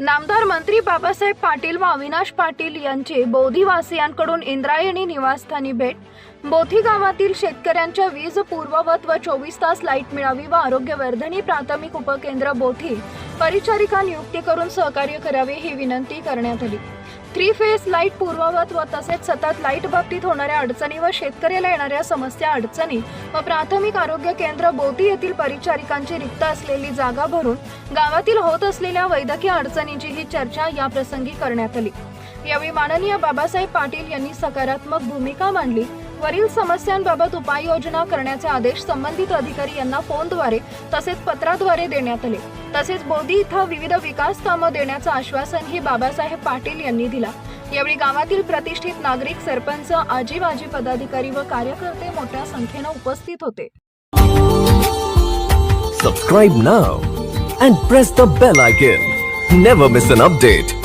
नामदार मंत्री बाबासाहेब पाटील व अविनाश पाटील यांची बोधीवासियांकडून इंद्रायणी निवासस्थानी भेट. बोथी गावातील शेतकऱ्यांच्या वीज पूर्ववत व चोवीस तास लाइट मिळावी व आरोग्यवर्धनी प्राथमिक उपकेंद्र बोथी परिचारिका नियुक्ती करून सहकार्य करावे ही विनंती करण्यात आली. थ्री फेस लाइट पूर्ववत व तसेच सतत लाइट बाबतीत होणाऱ्या अडचणी व शेतकऱ्याला येणाऱ्या समस्या अडचणी व प्राथमिक आरोग्य केंद्र बोटी येथील परिचारिकांची रिक्त असलेली जागा भरून गावातील होत असलेल्या वैद्यकीय अडचणींची ही चर्चा या प्रसंगी करण्यात आली. यावेळी माननीय बाबासाहेब पाटील यांनी सकारात्मक भूमिका मांडली. वरील समस्यांबाबत उपाययोजना करण्याचे आदेश संबंधित अधिकारी यांना फोनद्वारे तसेच पत्राद्वारे देण्यात आले. तसेच बोधी इथं विविध विकास कामं देण्याचं आश्वासनही बाबासाहेब पाटील यांनी दिला. यावेळी गावातील प्रतिष्ठित नागरिक सरपंच आजी माजी पदाधिकारी व कार्यकर्ते मोठ्या संख्येनं उपस्थित होते. Subscribe now and press the bell icon never miss an update